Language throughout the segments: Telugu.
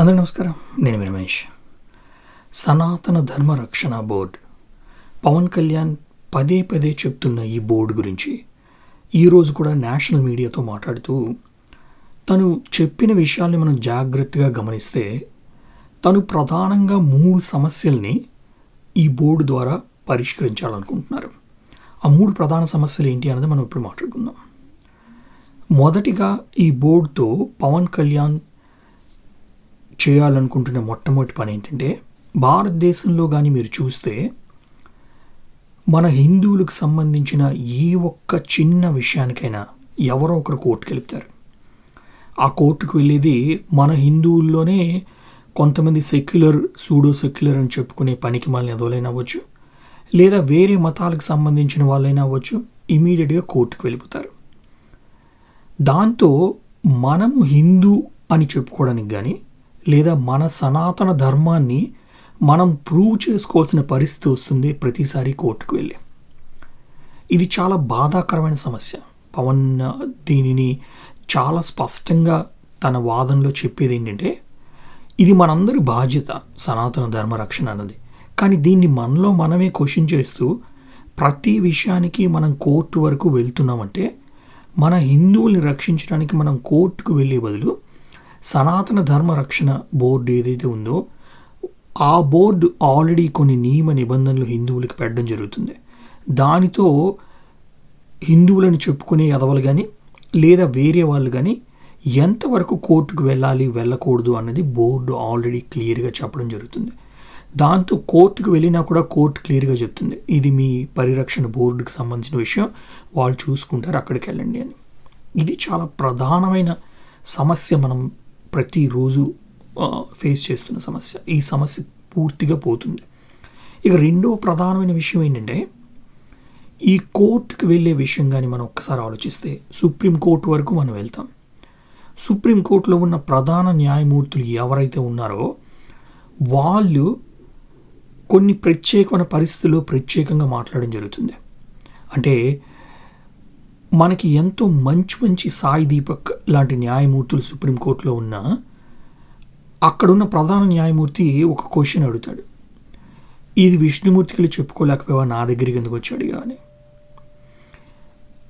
అందరూ నమస్కారం. నేను మీ రమేష్. సనాతన ధర్మ రక్షణ బోర్డ్. పవన్ కళ్యాణ్ పదే పదే చెప్తున్న ఈ బోర్డు గురించి ఈరోజు కూడా నేషనల్ మీడియాతో మాట్లాడుతూ తను చెప్పిన విషయాల్ని మనం జాగ్రత్తగా గమనిస్తే తను ప్రధానంగా మూడు సమస్యల్ని ఈ బోర్డు ద్వారా పరిష్కరించాలనుకుంటున్నారు. ఆ మూడు ప్రధాన సమస్యలు ఏంటి అన్నది మనం ఇప్పుడు మాట్లాడుకుందాం. మొదటిగా ఈ బోర్డుతో పవన్ కళ్యాణ్ చేయాలనుకుంటున్న మొట్టమొదటి పని ఏంటంటే భారతదేశంలో కానీ మీరు చూస్తే మన హిందువులకు సంబంధించిన ఏ ఒక్క చిన్న విషయానికైనా ఎవరో ఒకరు కోర్టుకు వెళ్తారు. ఆ కోర్టుకు వెళ్ళేది మన హిందువుల్లోనే కొంతమంది సెక్యులర్ సూడో సెక్యులర్ అని చెప్పుకునే పనికి మనల్ని ఎదవలైనా అవ్వచ్చు లేదా వేరే మతాలకు సంబంధించిన వాళ్ళైనా అవ్వచ్చు ఇమీడియట్గా కోర్టుకు వెళ్ళిపోతారు. దాంతో మనము హిందూ అని చెప్పుకోవడానికి కానీ లేదా మన సనాతన ధర్మాన్ని మనం ప్రూవ్ చేసుకోవాల్సిన పరిస్థితి వస్తుంది ప్రతిసారి కోర్టుకు వెళ్ళి. ఇది చాలా బాధాకరమైన సమస్య. పవన్ దీనిని చాలా స్పష్టంగా తన వాదనలో చెప్పేది ఏంటంటే ఇది మనందరి బాధ్యత సనాతన ధర్మ రక్షణ అన్నది. కానీ దీన్ని మనలో మనమే క్వశ్చన్ చేస్తూ ప్రతి విషయానికి మనం కోర్టు వరకు వెళ్తున్నామంటే మన హిందువుల్ని రక్షించడానికి మనం కోర్టుకు వెళ్ళే బదులు సనాతన ధర్మ రక్షణ బోర్డు ఏదైతే ఉందో ఆ బోర్డు ఆల్రెడీ కొన్ని నియమ నిబంధనలు హిందువులకు పెట్టడం జరుగుతుంది. దానితో హిందువులను చెప్పుకునే ఎదవలు కానీ లేదా వేరే వాళ్ళు కానీ ఎంతవరకు కోర్టుకు వెళ్ళాలి వెళ్ళకూడదు అన్నది బోర్డు ఆల్రెడీ క్లియర్గా చెప్పడం జరుగుతుంది. దాంతో కోర్టుకు వెళ్ళినా కూడా కోర్టు క్లియర్గా చెప్తుంది. ఇది మీ పరిరక్షణ బోర్డుకి సంబంధించిన విషయం వాళ్ళు చూసుకుంటారు అక్కడికి వెళ్ళండి అని. ఇది చాలా ప్రధానమైన సమస్య మనం ప్రతిరోజు ఫేస్ చేస్తున్న సమస్య. ఈ సమస్య పూర్తిగా పోతుంది. ఇక రెండో ప్రధానమైన విషయం ఏంటంటే ఈ కోర్టుకు వెళ్ళే విషయం కానీ మనం ఒక్కసారి ఆలోచిస్తే సుప్రీంకోర్టు వరకు మనం వెళ్తాం. సుప్రీంకోర్టులో ఉన్న ప్రధాన న్యాయమూర్తులు ఎవరైతే ఉన్నారో వాళ్ళు కొన్ని ప్రత్యేకమైన పరిస్థితుల్లో ప్రత్యేకంగా మాట్లాడడం జరుగుతుంది. అంటే మనకి ఎంతో మంచి మంచి సాయి దీపక్ లాంటి న్యాయమూర్తులు సుప్రీంకోర్టులో ఉన్నా అక్కడున్న ప్రధాన న్యాయమూర్తి ఒక క్వశ్చన్ అడుగుతాడు. ఇది విష్ణుమూర్తికి వెళ్ళి చెప్పుకోలేకపోయావా? నా దగ్గరికి ఎందుకు వచ్చాడు అని.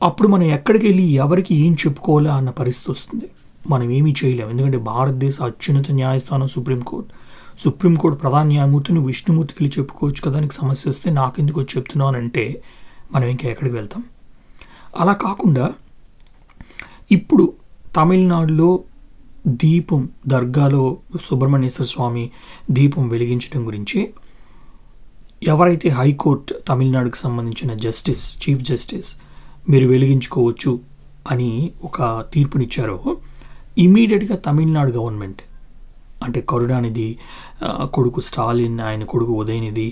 అప్పుడు మనం ఎక్కడికి వెళ్ళి ఎవరికి ఏం చెప్పుకోవాలా అన్న పరిస్థితి వస్తుంది. మనం ఏమీ చేయలేము ఎందుకంటే భారతదేశ అత్యున్నత న్యాయస్థానం సుప్రీంకోర్టు సుప్రీంకోర్టు ప్రధాన న్యాయమూర్తిని విష్ణుమూర్తికి వెళ్ళి చెప్పుకోవచ్చు కదా నీకు సమస్య వస్తే నాకెందుకు వచ్చి చెప్తున్నాను అంటే మనం ఇంకా ఎక్కడికి వెళ్తాం? అలా కాకుండా ఇప్పుడు తమిళనాడులో దీపం దర్గాలో సుబ్రహ్మణ్యేశ్వర స్వామి దీపం వెలిగించడం గురించి ఎవరైతే హైకోర్టు తమిళనాడుకు సంబంధించిన జస్టిస్ చీఫ్ జస్టిస్ మీరు వెలిగించుకోవచ్చు అని ఒక తీర్పునిచ్చారో ఇమీడియట్గా తమిళనాడు గవర్నమెంట్ అంటే కరుణానిధి కొడుకు స్టాలిన్ ఆయన కొడుకు ఉదయనిధి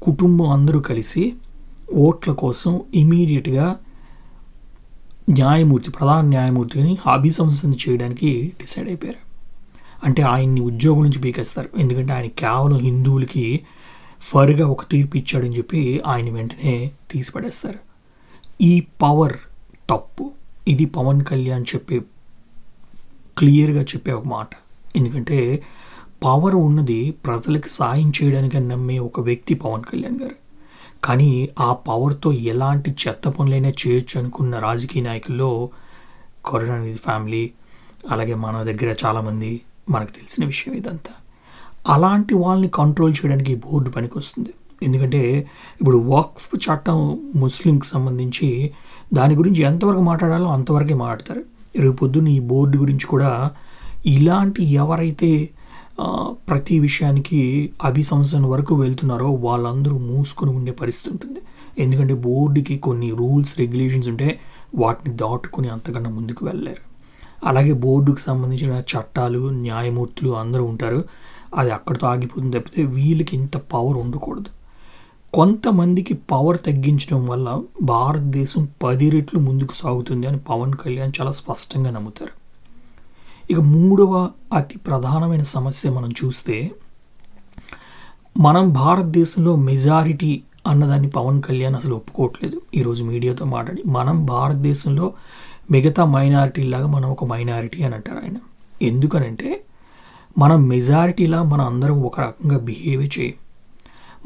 కుటుంబం అందరూ కలిసి ఓట్ల కోసం ఇమీడియట్గా న్యాయమూర్తి ప్రధాన న్యాయమూర్తిని హాబీ అభిశంసన చేయడానికి డిసైడ్ అయిపోయారు. అంటే ఆయన్ని ఉద్యోగం నుంచి పీకేస్తారు. ఎందుకంటే ఆయన కేవలం హిందువులకి ఫర్గా ఒక తీర్పు ఇచ్చాడని చెప్పి ఆయన వెంటనే తీసిపడేస్తారు. ఈ పవర్ తప్పు. ఇది పవన్ కళ్యాణ్ చెప్పే క్లియర్గా చెప్పే ఒక మాట. ఎందుకంటే పవర్ ఉన్నది ప్రజలకు సాయం చేయడానికి నమ్మే ఒక వ్యక్తి పవన్ కళ్యాణ్ గారు. కానీ ఆ పవర్తో ఎలాంటి చెత్త పనులైనా చేయొచ్చు అనుకున్న రాజకీయ నాయకుల్లో కరుణానిధి ఫ్యామిలీ అలాగే మన దగ్గర చాలామంది మనకు తెలిసిన విషయం ఇదంతా. అలాంటి వాళ్ళని కంట్రోల్ చేయడానికి బోర్డు పనికొస్తుంది. ఎందుకంటే ఇప్పుడు వక్ఫ్ చట్టం ముస్లింకి సంబంధించి దాని గురించి ఎంతవరకు మాట్లాడాలో అంతవరకే మాట్లాడతారు. రేపు పొద్దున్న ఈ బోర్డు గురించి కూడా ఇలాంటి ఎవరైతే ప్రతి విషయానికి అభిశంసన వరకు వెళ్తున్నారో వాళ్ళందరూ మూసుకొని ఉండే పరిస్థితి ఉంటుంది. ఎందుకంటే బోర్డుకి కొన్ని రూల్స్ రెగ్యులేషన్స్ ఉంటే వాటిని దాటుకుని అంతకన్నా ముందుకు వెళ్ళలేరు. అలాగే బోర్డుకు సంబంధించిన చట్టాలు న్యాయమూర్తులు అందరూ ఉంటారు. అది అక్కడితో ఆగిపోతుంది తప్పితే వీళ్ళకి ఇంత పవర్ ఉండకూడదు. కొంతమందికి పవర్ తగ్గించడం వల్ల భారతదేశం పది రెట్లు ముందుకు సాగుతుంది అని పవన్ కళ్యాణ్ చాలా స్పష్టంగా నమ్ముతారు. ఇక మూడవ అతి ప్రధానమైన సమస్య మనం చూస్తే మనం భారతదేశంలో మెజారిటీ అన్నదాన్ని పవన్ కళ్యాణ్ అసలు ఒప్పుకోవట్లేదు. ఈరోజు మీడియాతో మాట్లాడి మనం భారతదేశంలో మిగతా మైనారిటీలాగా మనం ఒక మైనారిటీ అని అంటారు ఆయన. ఎందుకనంటే మనం మెజారిటీలా మనం అందరం ఒక రకంగా బిహేవ్ చేయం.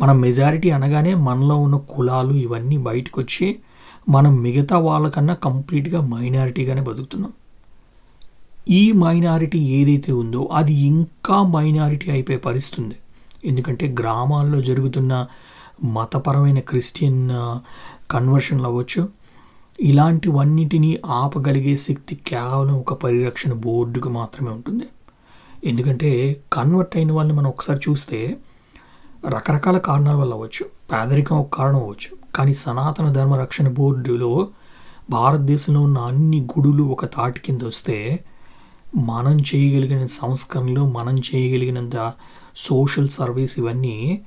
మన మెజారిటీ అనగానే మనలో ఉన్న కులాలు ఇవన్నీ బయటకు వచ్చి మనం మిగతా వాళ్ళకన్నా కంప్లీట్గా మైనారిటీగానే బతుకుతున్నాం. ఈ మైనారిటీ ఏదైతే ఉందో అది ఇంకా మైనారిటీ అయిపోయే పరిస్థితి ఉంది ఎందుకంటే గ్రామాల్లో జరుగుతున్న మతపరమైన క్రిస్టియన్ కన్వర్షన్లు అవ్వచ్చు ఇలాంటివన్నిటినీ ఆపగలిగే శక్తి కేవలం ఒక పరిరక్షణ బోర్డుకు మాత్రమే ఉంటుంది. ఎందుకంటే కన్వర్ట్ అయిన వాళ్ళని మనం ఒకసారి చూస్తే రకరకాల కారణాల వల్ల అవ్వచ్చు పేదరికం ఒక కారణం అవ్వచ్చు కానీ సనాతన ధర్మ రక్షణ బోర్డులో భారతదేశంలో ఉన్న అన్ని గుడులు ఒక తాటి కింద వస్తే మనం చేయగలిగిన సంస్కరణలు మనం చేయగలిగినంత సోషల్ సర్వీస్ ఇవన్నీ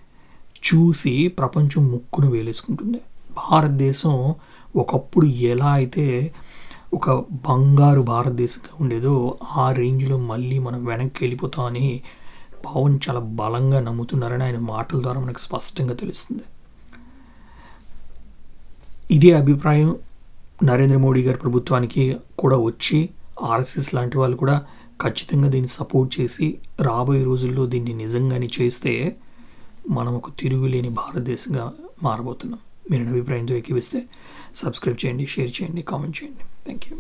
చూసి ప్రపంచం ముక్కును వేలేసుకుంటుంది. భారతదేశం ఒకప్పుడు ఎలా అయితే ఒక బంగారు భారతదేశంగా ఉండేదో ఆ రేంజ్లో మళ్ళీ మనం వెనక్కి వెళ్ళిపోతామని పవన్ చాలా బలంగా నమ్ముతున్నారని ఆయన మాటల ద్వారా మనకు స్పష్టంగా తెలుస్తుంది. ఇదే అభిప్రాయం నరేంద్ర మోడీ గారి ప్రభుత్వానికి కూడా వచ్చి ఆర్ఎస్ఎస్ లాంటి వాళ్ళు కూడా ఖచ్చితంగా దీన్ని సపోర్ట్ చేసి రాబోయే రోజుల్లో దీన్ని నిజంగానే చేస్తే మనం ఒక తిరుగులేని భారతదేశంగా మారబోతున్నాం. మీరు అభిప్రాయంతో ఎక్కివిస్తే సబ్స్క్రైబ్ చేయండి షేర్ చేయండి కామెంట్ చేయండి. Thank you